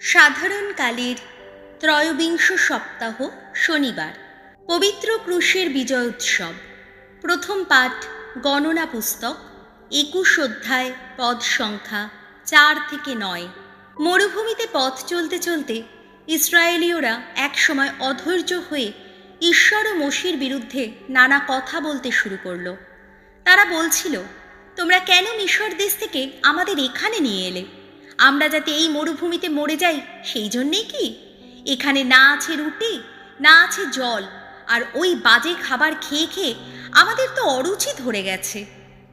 সাধারণকালের ত্রয়োবিংশ সপ্তাহ শনিবার, পবিত্র ক্রুশের বিজয় উৎসব, প্রথম পাঠ, গণনা পুস্তক, একুশ অধ্যায়, পদ সংখ্যা চার থেকে নয়। মরুভূমিতে পথ চলতে চলতে ইসরায়েলীয়রা একসময় অধৈর্য হয়ে ঈশ্বর ও মসির বিরুদ্ধে নানা কথা বলতে শুরু করল। তারা বলছিল, তোমরা কেন মিশর দেশ থেকে আমাদের এখানে নিয়ে এলে? আমরা যাতে এই মরুভূমিতে মরে যাই, সেই জন্যেই কি? এখানে না আছে রুটি, না আছে জল, আর ওই বাজে খাবার খেয়ে খেয়ে আমাদের তো অরুচি ধরে গেছে।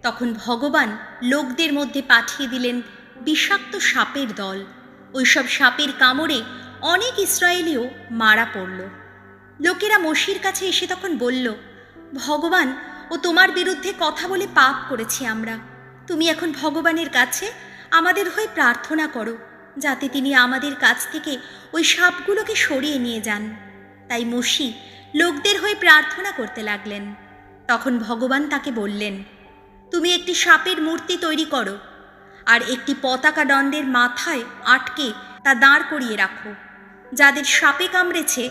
তখন ভগবান লোকদের মধ্যে পাঠিয়ে দিলেন বিষাক্ত সাপের দল। ওইসব সাপের কামড়ে অনেক ইসরায়েলিও মারা পড়ল। লোকেরা মসির কাছে এসে তখন বলল, ভগবান, ও তোমার বিরুদ্ধে কথা বলে পাপ করেছি আমরা। তুমি এখন ভগবানের কাছে আমাদের হয়ে প্রার্থনা করো, যাতে তিনি আমাদের কাছ থেকে ওই সাপগুলোকে সরিয়ে নিয়ে যান। তাই মসি লোকদের হয়ে প্রার্থনা করতে লাগলেন। তখন ভগবান তাকে বললেন, তুমি একটি সাপের মূর্তি তৈরি করো, আর একটি পতাকা দণ্ডের মাথায় আটকে তা দাঁড় করিয়ে রাখো। যাদের সাপে কামড়েছে,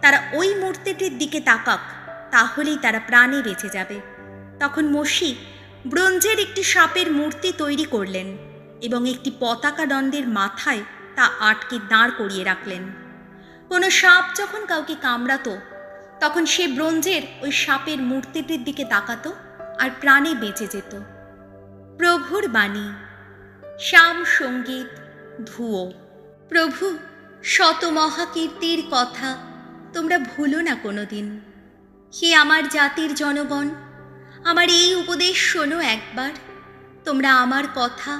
তারা ওই মূর্তিটির দিকে তাকাক, তাহলেই তারা প্রাণে বেঁচে যাবে। তখন মসি ব্রোঞ্জের একটি সাপের মূর্তি তৈরি করলেন। এবং একটি পতাকা দণ্ডের মাথায় তা আটকে দাঁড় করিয়ে রাখলেন। কোনো সাপ যখন কাউকে কামড়াতো, তখন সে ব্রোঞ্জের ওই সাপের মূর্তিটির দিকে তাকাতো আর প্রাণে বেঁচে যেত। প্রভুর বাণী, শ্যাম সংগীত, ধুয়ো। প্রভু, শত মহাকীর্তির কথা তোমরা ভুলো না কোনো দিন হে আমার জাতির জনগণ, আমার এই উপদেশ শোনো একবার। তোমরা আমার কথা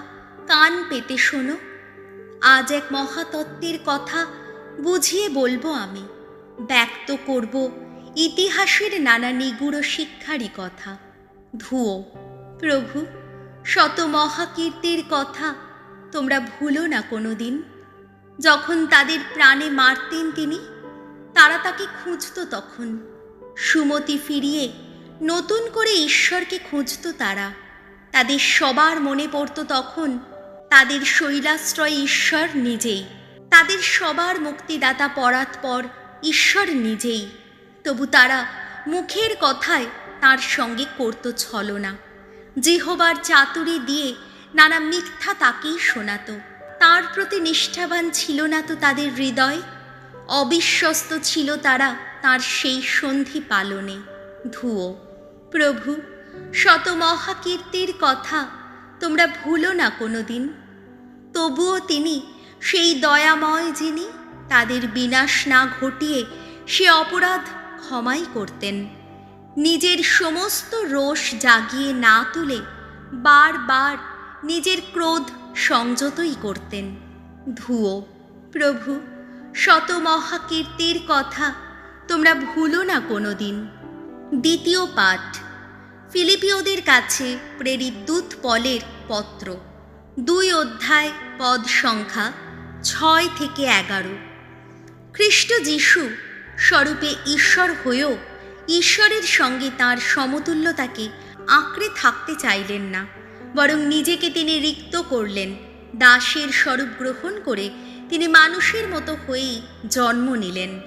কান পেতে শোনো। আজ এক মহাতত্ত্বের কথা বুঝিয়ে বলব আমি। ব্যক্ত করব ইতিহাসের নানা নিগুড় শিক্ষারই কথা। ধুয়ো প্রভু, শত মহাকীর্তির কথা তোমরা ভুলো না কোনো দিন যখন তাদের প্রাণে মারতেন তিনি, তারা তাকে খুঁজত তখন। সুমতি ফিরিয়ে নতুন করে ঈশ্বরকে খুঁজত তারা। তাদের সবার মনে পড়ত তখন তাদের শৈলাশ্রয় ঈশ্বর নিজেই। তাদের সবার মুক্তিদাতা পরাৎপর ঈশ্বর নিজেই। তবু তারা মুখের কথায় তার সঙ্গে করত ছলনা। জিহবার চাতুরি দিয়ে নানা মিথ্যা তাকেই শোনাত। তার প্রতি নিষ্ঠাবান ছিল না তো তাদের হৃদয়? অবিশ্বস্ত ছিল তারা তার সেই সন্ধি পালনে। ধুয়ো প্রভু, শত মহাকীর্তির কথা তোমরা ভুলো না কোনো দিন তবুও তিনি সেই দয়াময় যিনি, তাদের বিনাশ না ঘটিয়ে সে অপরাধ ক্ষমাই করতেন। নিজের সমস্ত রোষ জাগিয়ে না তুলে বারবার নিজের ক্রোধ সংযতই করতেন। ধুয়ো প্রভু, শত মহাকীর্তির কথা তোমরা ভুলো না কোনো দিন দ্বিতীয় পাঠ। ফিলিপিওদের কাছে প্রেরিত দূত পলের পত্র। দুই অধ্যায়, পদ সংখ্যা ছয় থেকে এগারো। খ্রিস্ট যিশু স্বরূপে ঈশ্বর হয়েও ঈশ্বরের সঙ্গে তার সমতুল্যতাকে আঁকড়ে থাকতে চাইলেন না, বরং নিজেকে তিনি রিক্ত করলেন, দাসের স্বরূপ গ্রহণ করে তিনি মানুষের মতো হয়েই জন্ম নিলেন।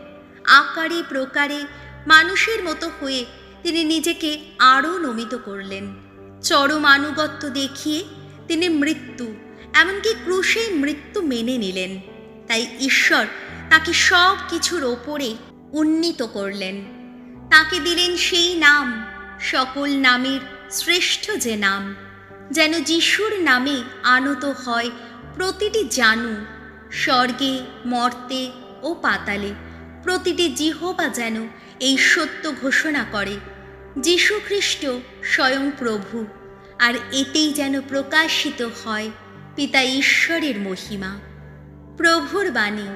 আকারে প্রকারে মানুষের মতো হয়ে তিনি নিজেকে আরও নমিত করলেন। চরম আনুগত্য দেখিয়ে তিনি মৃত্যু, এমনকি ক্রুশেই মৃত্যু মেনে নিলেন। তাই ঈশ্বর তাকে সব কিছুর ওপরে উন্নীত করলেন। তাকে দিলেন সেই নাম, সকল নামের শ্রেষ্ঠ যে নাম, যেন যিশুর নামে আনত হয় প্রতিটি জানু, স্বর্গে, মর্তে ও পাতালে, প্রতিটি জিহবা যেন এই সত্য ঘোষণা করে। যীশু খ্রিস্ট স্বয়ং প্রভু, আর এতেই যেন প্রকাশিত হয় পিতা ঈশ্বরের মহিমা। প্রভুর বাণী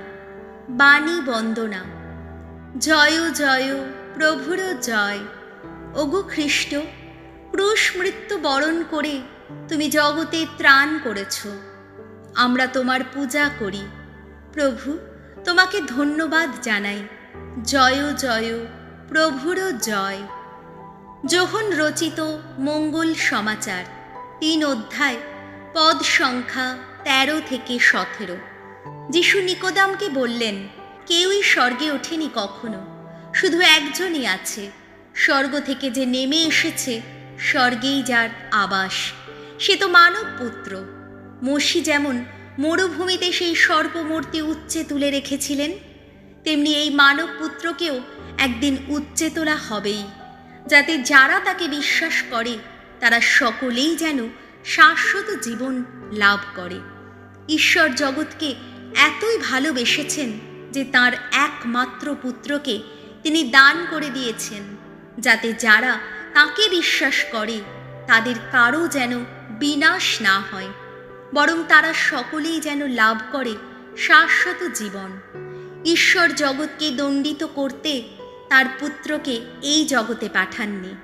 বাণী বন্দনা। জয় জয়, প্রভুর জয়। ওগো খ্রিস্ট ক্রুশ মৃত্যু বরণ করে তুমি জগতে ত্রাণ করেছ। আমরা তোমার পূজা করি। প্রভু, তোমাকে ধন্যবাদ জানাই। জয় জয়, প্রভুর জয়। যোহন রচিত মঙ্গল সমাচার, তিন অধ্যায়, পদ সংখ্যা তেরো থেকে সতেরো। যিশু নিকোদামকে বললেন, কেউই স্বর্গে ওঠেনি কখনো? শুধু একজনই আছে। স্বর্গ থেকে যে নেমে এসেছে, স্বর্গেই যার আবাস। সে তো মানব পুত্র। মসি যেমন মরুভূমিতে সেই সর্পমূর্তি উচ্চে তুলে রেখেছিলেন, তেমনি এই মানব পুত্রকেও একদিন উচ্চে তোলা হবেই। যাতে যারা তাকে বিশ্বাস করে, তারা সকলেই যেন শাশ্বত জীবন লাভ করে। ঈশ্বর জগৎকে এতই ভালোবেসেছেন যে তার একমাত্র পুত্রকে তিনি দান করে দিয়েছেন, যাতে যারা তাকে বিশ্বাস করে, তাদের কারও যেন বিনাশ না হয়। বরং তারা সকলেই যেন লাভ করে শাশ্বত জীবন। ঈশ্বর জগৎকে দণ্ডিত করতে তার পুত্রকে এই জগতে পাঠাননি।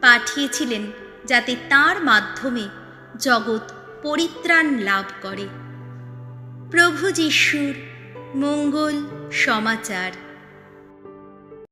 পাঠিয়েছিলেন যাতে তার মাধ্যমে জগৎ পরিত্রাণ লাভ করে। প্রভু যিশুর মঙ্গল সমাচার।